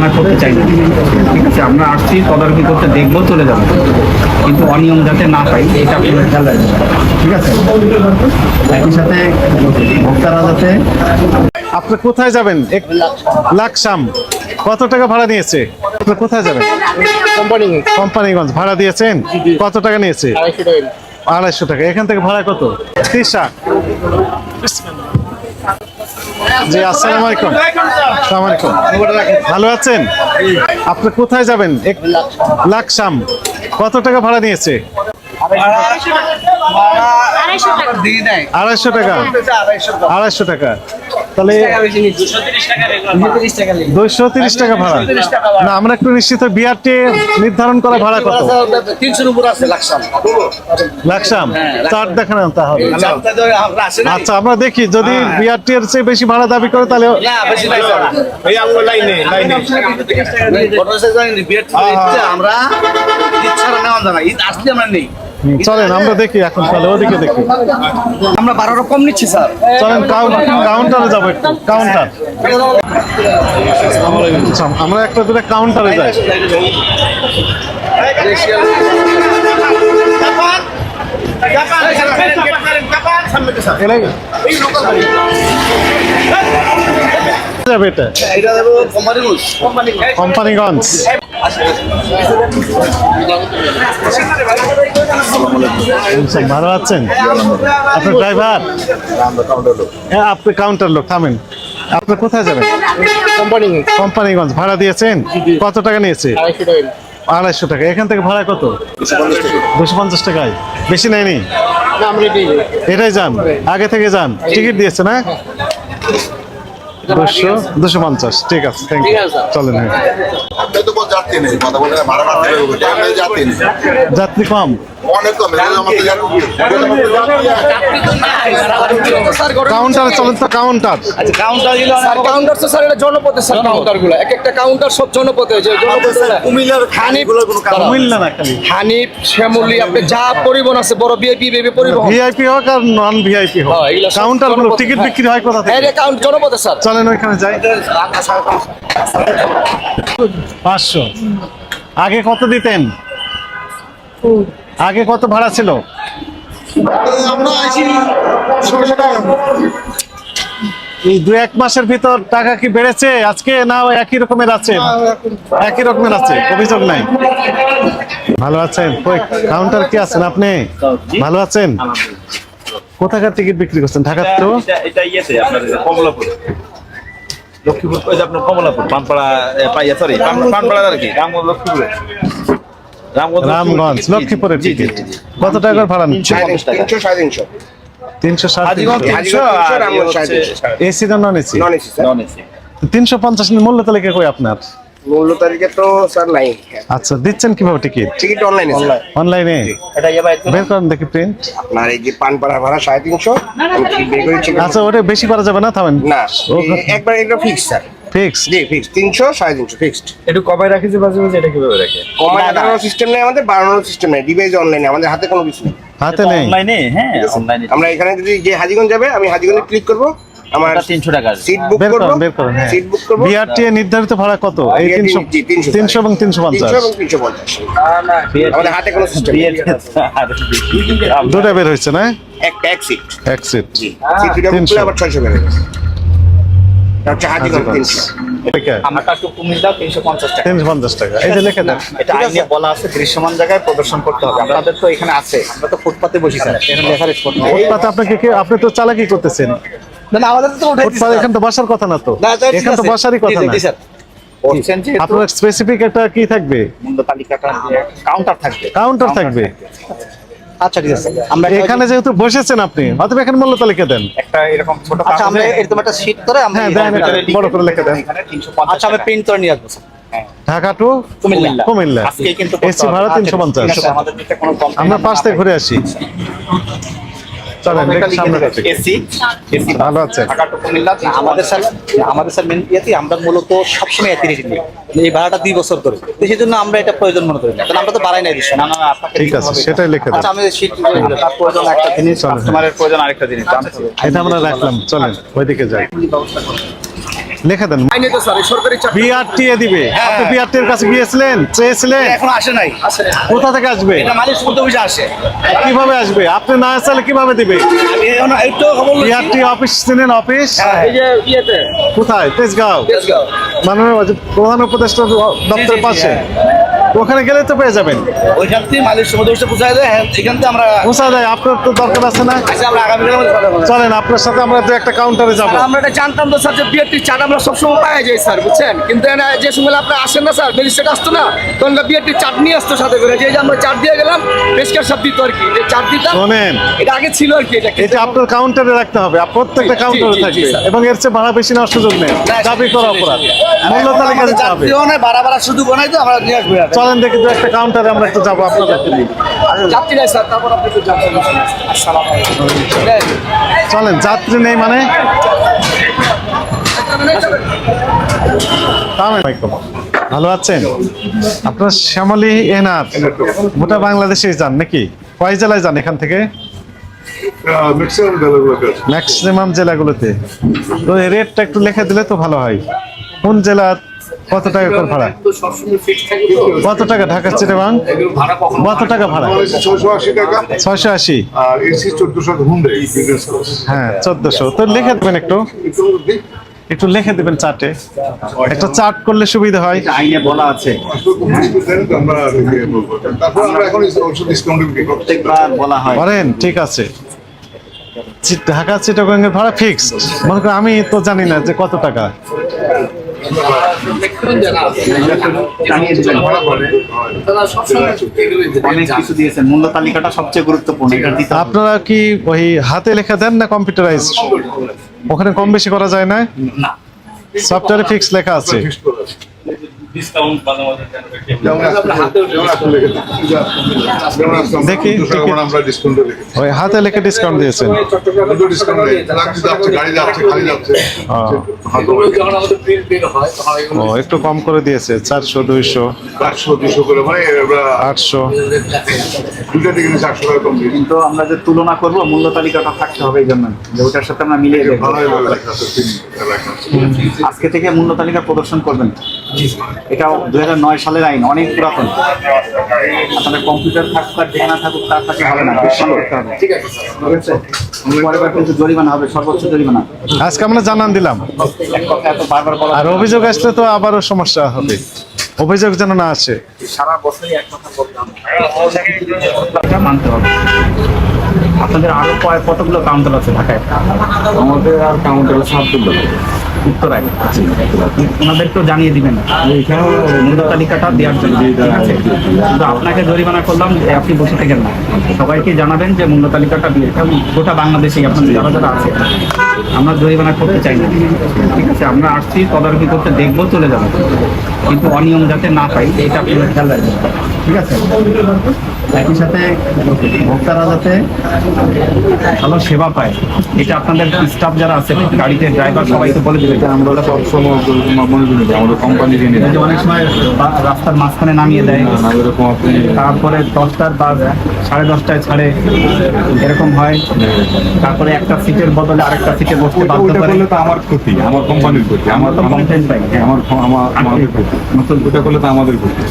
আমরা করতে চাই না। ঠিক আছে আমরা আসছি তদারকি করতে দেখব চলে যাব। কিন্তু অনিয়ম যাতে না পাই এটা খেয়াল রাখবেন। ঠিক আছে? একই সাথে ভোক্তারা যাতে আপনি কোথায় যাবেন? এক লাকসাম। কত টাকা ভাড়া নিয়েছে? আপনি কোথায় যাবেন? কোম্পানি কোম্পানিগঞ্জ। ভাড়া দিয়েছেন? কত টাকা নিয়েছে? আড়াইশো টাকা। এখান থেকে ভাড়া কত? তৃষা জি আসসালামু আলাইকুম। আসসালামু আলাইকুম। ভালো আছেন? আপনি কোথায় যাবেন? লাকসাম। কত টাকা ভাড়া নিয়েছে? আড়াইশো টাকা। আড়াইশো টাকা। তাহলে দুইশো তিরিশ টাকা ভাড়া। না আমরা একটু নিশ্চিত বিআরটি নির্ধারণ করা ভাড়া কত? তিনশোর উপর আছে লাকসাম। লাকসাম? চার দেখান তাহলে। আচ্ছা আমরা দেখি যদি বিআরটি এর চেয়ে বেশি ভাড়া দাবি করে তাহলে আমরা লাইনে লাইনে। ইচ্ছা নেওয়া যায় ঈদ আসলে আমরা নেই। চলেন আমরা দেখি এখন তাহলে ওদিকে দেখি। আমরা বারো রকম নিচ্ছি স্যার। চলেন কাউন্টারে যাব একটু কাউন্টার আচ্ছা, আমরা একটা দূরে কাউন্টারে যাই। এলাই যাবে এটা? দেবো কোম্পানিগঞ্জ ভালো আছেন? আপনার ড্রাইভার হ্যাঁ আপনি কাউন্টার লোক থামেন। আপনি কোথায় যাবেন? কোম্পানি কোম্পানিগঞ্জ ভাড়া দিয়েছেন? কত টাকা নিয়েছে? আড়াইশো টাকা। আড়াইশো টাকা। এখান থেকে ভাড়া কত? দুশো পঞ্চাশ টাকায় বেশি নেয়নি? এটাই এটাই যান। আগে থেকে যান। টিকিট দিয়েছে না? দুশো দুশো পঞ্চাশ। ঠিক আছে থ্যাংক ইউ চলেন যাত্রী কম? অনেক কম কাউন্টারে চলেন তো কাউন্টার আচ্ছা কাউন্টারগুলো কাউন্টার তো স্যার এটা জনপথে স্যার কাউন্টারগুলো এক একটা কাউন্টার সব জনপথে যে জনপথে কুমিল্লার হানিফ মিলল না খালি হানিফ শ্যামলি আপনি যা পরিবহন আছে বড় বিআইপি বেবি পরিবহন। ভিআইপি হোক আর নন ভিআইপি হোক। হ্যাঁ, টিকিট বিক্রি হয় কোথা হ্যাঁ থেকে এটা কাউন্ট জনপথে স্যার চলেন ওইখানে যাই। পাঁচশো। আগে কত দিতেন? আগে কত ভাড়া ছিল? আমরা আইছি ষোলোশো টাকা। এই দু এক মাসের ভিতর টাকা কি বেড়েছে আজকে না একই রকমের আছে? একই রকমের আছে অভিযোগ নাই। ভালো আছেন? কাউন্টার কি আছেন আপনি? ভালো আছেন? কোথাকার টিকিট বিক্রি করছেন? ঢাকার তো? এটা এটা ইয়েতে আপনার কমলাপুর। লক্ষ্মীপুর আপনার কমলাপুর পানপাড়া এ, পাইয়া সরি পানপাড়া আর কি। লক্ষ্মীপুরে। রামগঞ্জ রামগঞ্জ লক্ষ্মীপুরের টিকিট। কত টাকার ভাড়া নিচ্ছে? তিনশো সাড়ে তিনশো। তিনশো এসি না নন এসি। তিনশো পঞ্চাশ মূল্য তালিকা কই আপনার? মূল্য তারিখে তো স্যার নাই। আচ্ছা দিচ্ছেন কীভাবে টিকিট? টিকিট অনলাইনে অনলাইনে এটা ইয়ে বাইর করুন। বের করেন দেখি প্রিন্ট আপনার এই যে পানপাড়া ভাড়া সাড়ে তিনশো। আমি টিকিট বের করে check আচ্ছা ওটা বেশি করা যাবে না থামেন। না একবার এটা ফিক্স স্যার ফিক্স জি ফিক্স তিনশো সাড়ে তিনশো ফিক্সড একটু কবাই রাখি যে মাঝে মাঝে এটা কীভাবে রাখে? কমায় সিস্টেম নেই আমাদের বাড়ানোর সিস্টেম নেই ডিভাইস অনলাইনে আমাদের হাতে কোনো কিছু নেই। হাতে নেই। অনলাইনে হ্যাঁ অনলাইনে আমরা এখানে যদি যে হাজিগঞ্জ যাবে আমি হাজিগঞ্জে ক্লিক করব আমার তিনশো টাকা সিট বুক করব বের করেন হ্যাঁ। সিট বুক করব। বিআরটি নির্ধারিত ভাড়া কত? এই BRT তিনশো জি, 300 এবং তিনশো পঞ্চাশ। তিনশো এবং তিনশো পঞ্চাশ। আমাদের হাতে কোনো সিস্টেম নেই। বিয়ের বের হয়েছে না? একটা এক সিট এক সিট জি। সিট দুটো আবার ছয়শো বেড়ে যাবে। এটা হচ্ছে হাজিগঞ্জ তিনশো। আমরা কাটু কুমিল্লা তিনশো পঞ্চাশ টাকা। তিনশো পঞ্চাশ টাকা। এই যে লিখে এটা আইনে বলা আছে দৃশ্যমান জায়গায় প্রদর্শন করতে হবে। আপনাদের তো এখানে আছে আমরা তো ফুটপাতে বসি স্যার। এখানে লেখার স্পট ফুটপাতে আপনাকে কি আপনি তো চালাকি করতেছেন। না আমাদের তো উঠাই ফুটপাত এখান তো বসার কথা না তো। না স্যার, তো বসারই কথা না। স্যার। আপনার স্পেসিফিক একটা কি থাকবে? মূল্য তালিকাটা কাউন্টার থাকবে। কাউন্টার থাকবে। আচ্ছা ঠিক আছে। আমরা এখানে যেহেতু বসেছেন আপনি হয়তো এখানে মূল্য তালিকা দেন। একটা এরকম ছোট আচ্ছা আমরা এরকম একটা শীট করে আমরা হ্যাঁ দেন এটা বড় করে লিখে দেন। আচ্ছা আমি প্রিন্ট করে নিয়ে আসব ঢাকা টু কুমিল্লা। কুমিল্লা। আজকে কিন্তু এসি ভাড়া তিনশো পঞ্চাশ। আমাদের দিতে কোনো কম আমরা পাশ থেকে ঘুরে আসি। চলেন দেখি সামনে থেকে। AC AC. ভালো আছে ঢাকা টু কুমিল্লা আমাদের স্যার আমাদের স্যার মেন ইয়েতে আমরা মূলত সবসময় একই রেটে নিই। এই ভাড়াটা দুই বছর ধরে। তো সেই জন্য আমরা এটা প্রয়োজন মনে করি না। কারণ আমরা তো বাড়াই নাই দিচ্ছি না না না, আপনাকে ঠিক আছে সেটাই লিখে আচ্ছা আমি তার প্রয়োজন একটা জিনিস। কাস্টমারের প্রয়োজন আরেকটা জিনিস। এটা আমরা রাখলাম। চলেন ওইদিকে যাই। লিখে দেন। আইনে তো স্যার সরকারি চাকরি বিআরটি এ দিবে। আপনি বিআরটি এর কাছে গিয়েছিলেন? চেয়েছিলেন? এখন আসে নাই। কোথা থেকে আসবে? এটা মালিক শুনতে বুঝে আসে। কীভাবে আসবে? আপনি না আসলে কীভাবে দিবে? আমি এখন একটু খবর বিআরটি অফিস চিনেন অফিস? এই যে ইয়েতে। কোথায়? তেজগাঁও? তেজগাঁও। মাননীয় প্রধান উপদেষ্টা দপ্তরের পাশে? হ্যাঁ। ওখানে গেলে তো পেয়ে যাবেন। ওইখান থেকে মালিক সমুদ্র বুঝাই দেয় হ্যাঁ, এখান থেকে আমরা পৌঁছা যায় আপনার তো দরকার আছে না? আচ্ছা আমরা বলব। চলেন আপনার সাথে আমরা দু একটা কাউন্টারে যাব। আমরা এটা জানতাম তো স্যার যে বিয়েটি চাট আমরা সবসময় পাওয়া যায় স্যার বুঝছেন? কিন্তু যে সময় আপনি আসেন না স্যার ম্যাজিস্ট্রেট আসতো না তখন বিয়েটি চাট নিয়ে আসতো সাথে করে। যে আমরা চাট দিয়ে গেলাম পেশকার সব দিত আর কি। যে চাট দিতাম শোনেন এটা আগে ছিল আর কি এটা এটা আপনার কাউন্টারে রাখতে হবে প্রত্যেকটা কাউন্টারে থাকবে। এবং এর চেয়ে ভাড়া বেশি নেওয়ার সুযোগ নেই। দাবি করা অপরাধ। মূল্য তালিকা দিতে হবে। ভাড়া ভাড়া শুধু বানাই তো আমরা নিয়ে আসব। চলেন দেখি দু একটা কাউন্টারে আমরা একটু যাব আপনাদের যাত্রী নাই স্যার তারপর আপনি তো যাত্রী আসসালামু আলাইকুম। ঠিক আছে? চলেন যাত্রী নেই মানে। ভালো আছেন? আপনার শ্যামলী এনার গোটা বাংলাদেশে যান নাকি? কয় জেলায় যান এখান থেকে? ম্যাক্সিমাম জেলাগুলোতে। তো রেটটা একটু লিখে দিলে তো ভালো হয়। কোন জেলা কত টাকা করে ভাড়া? কত টাকা ঢাকা চিটাবাং কত টাকা ভাড়া? ছশো আশি টাকা ছয়শো আশি। হ্যাঁ চোদ্দশো। তো লিখে দেবেন একটু। একটু লিখে দেবেন চার্টে একটা চার্ট করলে সুবিধা হয়। আইনে বলা আছে। আসলে খুব মুশকিল দেন তো আমরা বলব। তারপর আমরা এখন অবশ্য ডিসকাউন্ট বিক্রি করছি প্রত্যেকবার বলা করেন ঠিক আছে। ঢাকা চিটাগাং এর ভাড়া ফিক্সড মনে করেন আমি তো জানি না যে কত টাকা। মূল্য তালিকাটা সবচেয়ে গুরুত্বপূর্ণ। আপনারা কি ওই হাতে লেখা দেন না কম্পিউটারাইজ? ওখানে কম বেশি করা যায় না? সফটওয়্যারে ফিক্স লেখা আছে। ফিক্সড করে আছে। যেমন আজকে- যেমন আজকে লিখে দিচ্ছি। যেমন আজকে আমরা দেখি, 200 টাকা দেখি। করে আমরা ডিসকাউন্টে রেখেছি ওই হাতে লেখে ডিসকাউন্ট দিয়েছেন। দুটো ডিসকাউন্ট নেই লাগছে যাচ্ছে গাড়ি যাচ্ছে খালি যাচ্ছে। ও, একটু কম করে দিয়েছে চারশো দুইশো। আটশো মানে আমরা আটশো। কিন্তু আমরা যে তুলনা করব মূল্য তালিকাটা থাকতে হবে এই জন্য যে ওটার সাথে আমরা মিলিয়ে আজকে থেকে মূল্য তালিকা প্রদর্শন করবেন। এটাও দুই সালের আইন অনেক পুরাতন। আপনাদের কম্পিউটার থাকুক আর যেখানে থাকুক তার সাথে হবে না ঠিক আছে কিন্তু জরিমানা হবে সর্বোচ্চ জরিমানা। আজকে আমরা জানান দিলাম। এক কথা এত বারবার বলা আর অভিযোগ আসলে তো আবারও সমস্যা হবে। অভিযোগ যেন না আসে। সারা বছরই এক কথা বলতাম মানতে হবে। আপনাদের আরও কয় কতগুলো কাউন্টার আছে ঢাকায়? আমাদের আর কাউন্টার আছে আব্দুল্লাহ উত্তরায়। ওনাদেরকেও জানিয়ে দিবেন। এখানেও মূল্য তালিকাটা দেওয়ার জন্য। ঠিক আছে? কিন্তু আপনাকে জরিমানা করলাম যে আপনি বসে থাকেন না। সবাইকে জানাবেন যে মূল্য তালিকাটা দিয়ে গোটা বাংলাদেশেই আপনাদের যারা যারা আছে আমরা জরিমানা করতে চাই না। ঠিক আছে? আমরা আসছি তদারকি করতে দেখব চলে যাব। কিন্তু অনিয়ম যাতে না পাই এটা আপনারা খেয়াল রাখবেন। ঠিক আছে? একই সাথে ভোক্তারা যাতে ভালো সেবা পায় এটা আপনাদের স্টাফ যারা আছে গাড়িতে ড্রাইভার সবাইকে বলে দেবে। আমরা সবসময় আমাদের কোম্পানি অনেক সময় রাস্তার মাঝখানে নামিয়ে দেয়। তারপরে দশটার বা সাড়ে দশটায় ছাড়ে এরকম হয়। তারপরে একটা সিটের বদলে আরেকটা সিটে বসতে বাধ্য করে। আমার ক্ষতি আমার কোম্পানির ক্ষতি। আমার তো complaint পাই। আমার আমার আমাদের ক্ষতি। ওটা করলে তো আমাদের ক্ষতি